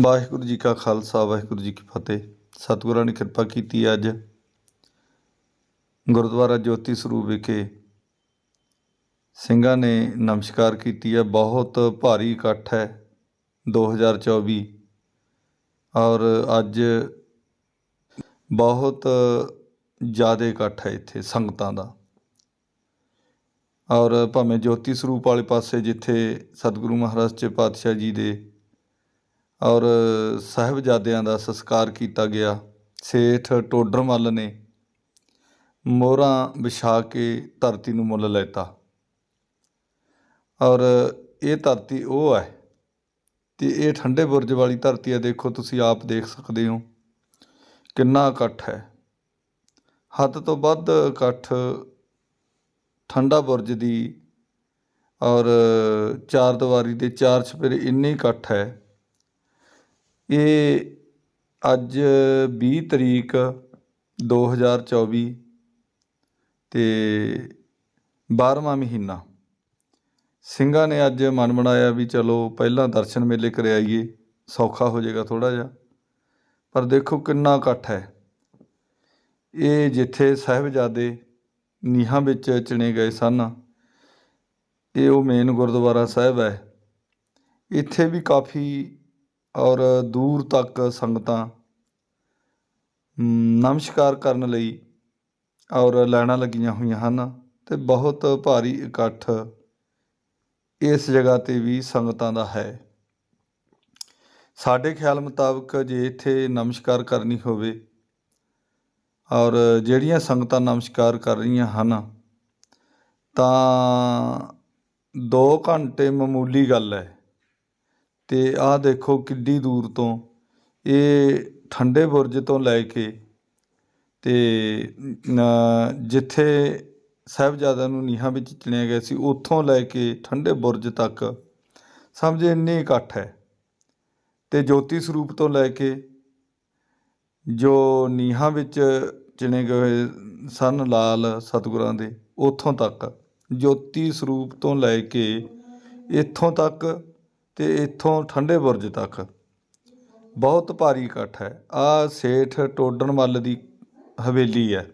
ਵਾਹਿਗੁਰੂ ਜੀ ਕਾ ਖਾਲਸਾ, ਵਾਹਿਗੁਰੂ ਜੀ ਕੀ ਫਤਿਹ। ਸਤਿਗੁਰਾਂ ਨੇ ਕਿਰਪਾ ਕੀਤੀ ਅੱਜ ਗੁਰਦੁਆਰਾ ਜੋਤੀ ਸਰੂਪ ਵਿਖੇ ਸਿੰਘਾਂ ਨੇ ਨਮਸਕਾਰ ਕੀਤੀ ਹੈ। ਬਹੁਤ ਭਾਰੀ ਇਕੱਠ ਹੈ 2024 ਔਰ ਅੱਜ ਬਹੁਤ ਜ਼ਿਆਦਾ ਇਕੱਠ ਹੈ ਇੱਥੇ ਸੰਗਤਾਂ ਦਾ। ਔਰ ਭਾਵੇਂ ਜੋਤੀ ਸਰੂਪ ਵਾਲੇ ਪਾਸੇ ਜਿੱਥੇ ਸਤਿਗੁਰੂ ਮਹਾਰਾਜ ਚ ਪਾਤਸ਼ਾਹ ਜੀ ਦੇ ਔਰ ਸਾਹਿਬਜ਼ਾਦਿਆਂ ਦਾ ਸੰਸਕਾਰ ਕੀਤਾ ਗਿਆ। ਸੇਠ ਟੋਡਰਮੱਲ ਨੇ ਮੋਹਰਾਂ ਵਿਛਾ ਕੇ ਧਰਤੀ ਨੂੰ ਮੁੱਲ ਲੈਤਾ। ਔਰ ਇਹ ਧਰਤੀ ਉਹ ਹੈ ਤੇ ਇਹ ਠੰਡੇ ਬੁਰਜ ਵਾਲੀ ਧਰਤੀ ਹੈ। ਦੇਖੋ, ਤੁਸੀਂ ਆਪ ਦੇਖ ਸਕਦੇ ਹੋ ਕਿੰਨਾ ਇਕੱਠ ਹੈ। ਹੱਦ ਤੋਂ ਵੱਧ ਇਕੱਠ ਠੰਡਾ ਬੁਰਜ ਦੀ ਔਰ ਚਾਰ ਦੀਵਾਰੀ ਦੇ ਚਾਰ ਛਪੇਰੇ ਇੰਨੇ ਇਕੱਠ ਹੈ ਇਹ ਅੱਜ ਵੀਹ ਤਰੀਕ 2024 ਤੇ 12ਵਾਂ ਮਹੀਨਾ। ਸਿੰਘਾਂ ਨੇ ਅੱਜ ਮਨ ਬਣਾਇਆ ਵੀ ਚਲੋ ਪਹਿਲਾਂ ਦਰਸ਼ਨ ਮੇਲੇ ਕਰਾਈਏ ਸੌਖਾ ਹੋ ਜਾਏਗਾ ਥੋੜ੍ਹਾ ਜਿਹਾ। ਪਰ ਦੇਖੋ ਕਿੰਨਾ ਇਕੱਠ ਹੈ। ਇਹ ਜਿੱਥੇ ਸਾਹਿਬਜ਼ਾਦੇ ਨੀਹਾਂ ਵਿੱਚ ਚਿਣੇ ਗਏ ਸਨ, ਇਹ ਉਹ ਮੇਨ ਗੁਰਦੁਆਰਾ ਸਾਹਿਬ ਹੈ। ਇੱਥੇ ਵੀ ਕਾਫੀ ਔਰ ਦੂਰ ਤੱਕ ਸੰਗਤਾਂ ਨਮਸਕਾਰ ਕਰਨ ਲਈ ਔਰ ਲਾਈਨਾਂ ਲੱਗੀਆਂ ਹੋਈਆਂ ਹਨ ਤੇ ਬਹੁਤ ਭਾਰੀ ਇਕੱਠ ਇਸ ਜਗ੍ਹਾ ਤੇ ਵੀ ਸੰਗਤਾਂ ਦਾ ਹੈ। ਸਾਡੇ ਖਿਆਲ ਮੁਤਾਬਕ ਜੇ ਇੱਥੇ ਨਮਸਕਾਰ ਕਰਨੀ ਹੋਵੇ ਔਰ ਜਿਹੜੀਆਂ ਸੰਗਤਾਂ ਨਮਸਕਾਰ ਕਰ ਰਹੀਆਂ ਹਨ ਤਾਂ 2 ਘੰਟੇ ਮਾਮੂਲੀ ਗੱਲ ਹੈ। ਤੇ ਆਹ ਦੇਖੋ ਕਿੱਡੀ ਦੂਰ ਤੋਂ, ਇਹ ਠੰਡੇ ਬੁਰਜ ਤੋਂ ਲੈ ਕੇ ਤੇ ਜਿੱਥੇ ਸਾਹਿਬਜ਼ਾਦਿਆਂ ਨੂੰ ਨੀਹਾਂ ਵਿੱਚ ਚਿਣਿਆ ਗਿਆ ਸੀ, ਉੱਥੋਂ ਲੈ ਕੇ ਠੰਡੇ ਬੁਰਜ ਤੱਕ, ਸਮਝ ਇੰਨੇ ਇਕੱਠ ਹੈ। ਤੇ ਜੋਤੀ ਸਰੂਪ ਤੋਂ ਲੈ ਕੇ ਜੋ ਨੀਹਾਂ ਵਿੱਚ ਚਿਣੇ ਗਏ ਸਨ ਲਾਲ ਸਤਿਗੁਰਾਂ ਦੇ, ਉੱਥੋਂ ਤੱਕ, ਜੋਤੀ ਸਰੂਪ ਤੋਂ ਲੈ ਕੇ ਇੱਥੋਂ ਤੱਕ ਤੇ ਇੱਥੋਂ ਠੰਡੇ ਬੁਰਜ ਤੱਕ। ਬਹੁਤ ਭਾਰੀ ਇਕੱਠ ਹੈ। ਆ ਸੇਠ ਟੋਡਰਮੱਲ ਦੀ ਹਵੇਲੀ ਹੈ।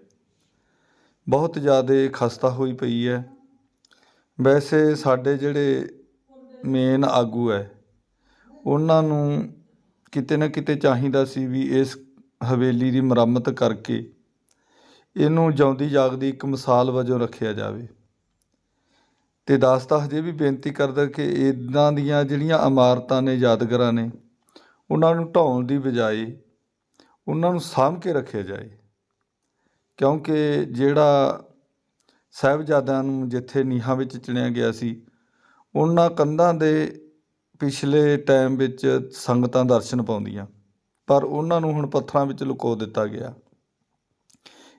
ਬਹੁਤ ਜ਼ਿਆਦਾ ਖਸਤਾ ਹੋਈ ਪਈ ਹੈ। ਵੈਸੇ ਸਾਡੇ ਜਿਹੜੇ ਮੇਨ ਆਗੂ ਹੈ, ਉਹਨਾਂ ਨੂੰ ਕਿਤੇ ਨਾ ਕਿਤੇ ਚਾਹੀਦਾ ਸੀ ਵੀ ਇਸ ਹਵੇਲੀ ਦੀ ਮੁਰੰਮਤ ਕਰਕੇ ਇਹਨੂੰ ਜਿਉਂਦੀ ਜਾਗਦੀ ਇੱਕ ਮਿਸਾਲ ਵਜੋਂ ਰੱਖਿਆ ਜਾਵੇ। ਤੇ ਦਾਸਤਾ ਹਜੇ ਵੀ ਬੇਨਤੀ ਕਰਦਾ ਕਿ ਇਦਾਂ ਦੀਆਂ ਜਿਹੜੀਆਂ ਇਮਾਰਤਾਂ ਨੇ, ਯਾਦਗਾਰਾਂ ਨੇ, ਉਹਨਾਂ ਨੂੰ ਢਾਉਣ ਦੀ ਬਜਾਏ ਉਹਨਾਂ ਨੂੰ ਸਾਂਭ ਕੇ ਰੱਖਿਆ ਜਾਏ। ਕਿਉਂਕਿ ਜਿਹੜਾ ਸਾਹਿਬਜ਼ਾਦਿਆਂ ਨੂੰ ਜਿੱਥੇ ਨੀਹਾਂ ਵਿੱਚ ਚਿਣਿਆ ਗਿਆ ਸੀ, ਉਹਨਾਂ ਕੰਧਾਂ ਦੇ ਪਿਛਲੇ ਟਾਈਮ ਵਿੱਚ ਸੰਗਤਾਂ ਦਰਸ਼ਨ ਪਾਉਂਦੀਆਂ, ਪਰ ਉਹਨਾਂ ਨੂੰ ਹੁਣ ਪੱਥਰਾਂ ਵਿੱਚ ਲੁਕੋ ਦਿੱਤਾ ਗਿਆ।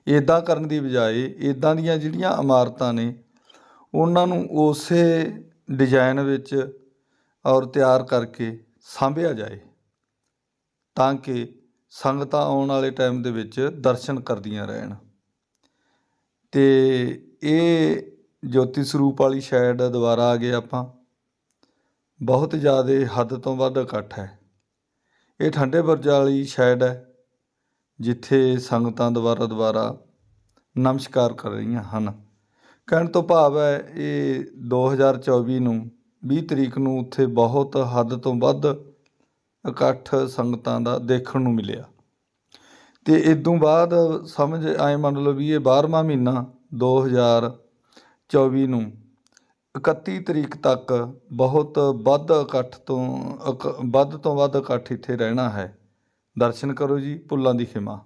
ਇਦਾਂ ਕਰਨ ਦੀ ਬਜਾਏ ਇਦਾਂ ਦੀਆਂ ਜਿਹੜੀਆਂ ਇਮਾਰਤਾਂ ਨੇ ਉਹਨਾਂ ਨੂੰ ਉਸੇ ਡਿਜ਼ਾਇਨ ਵਿੱਚ ਔਰ ਤਿਆਰ ਕਰਕੇ ਸਾਂਭਿਆ ਜਾਏ ਤਾਂ ਕਿ ਸੰਗਤਾਂ ਆਉਣ ਵਾਲੇ ਟਾਈਮ ਦੇ ਵਿੱਚ ਦਰਸ਼ਨ ਕਰਦੀਆਂ ਰਹਿਣ। ਤੇ ਇਹ ਜੋਤੀ ਸਰੂਪ ਵਾਲੀ ਸ਼ਾਇਦ ਦੁਬਾਰਾ ਆ ਗਏ ਆਪਾਂ। ਬਹੁਤ ਜ਼ਿਆਦਾ ਹੱਦ ਤੋਂ ਵੱਧ ਇਕੱਠ ਹੈ। ਇਹ ਠੰਡੇ ਬੁਰਜ ਵਾਲੀ ਸ਼ਾਇਦ ਹੈ, ਜਿੱਥੇ ਸੰਗਤਾਂ ਦੁਬਾਰਾ ਦੁਬਾਰਾ ਨਮਸਕਾਰ ਕਰ ਰਹੀਆਂ ਹਨ। ਕਹਿਣ ਤੋਂ ਭਾਵ ਹੈ, ਇਹ 2024 ਨੂੰ 20 ਤਰੀਕ ਨੂੰ ਉੱਥੇ ਬਹੁਤ ਹੱਦ ਤੋਂ ਵੱਧ ਇਕੱਠ ਸੰਗਤਾਂ ਦਾ ਦੇਖਣ ਨੂੰ ਮਿਲਿਆ। ਤੇ ਇਦੋਂ ਬਾਅਦ ਸਮਝ ਆਏ ਮੰਨ ਲਓ ਵੀ ਇਹ 12ਵਾਂ ਮਹੀਨਾ 2024 ਨੂੰ 31 ਤਰੀਕ ਤੱਕ ਬਹੁਤ ਵੱਧ ਇਕੱਠ ਤੋਂ ਇਕ- ਵੱਧ ਤੋਂ ਵੱਧ ਇਕੱਠ ਇੱਥੇ ਰਹਿਣਾ ਹੈ। ਦਰਸ਼ਨ ਕਰੋ ਜੀ, ਭੁੱਲਾਂ ਦੀ ਖਿਮਾ।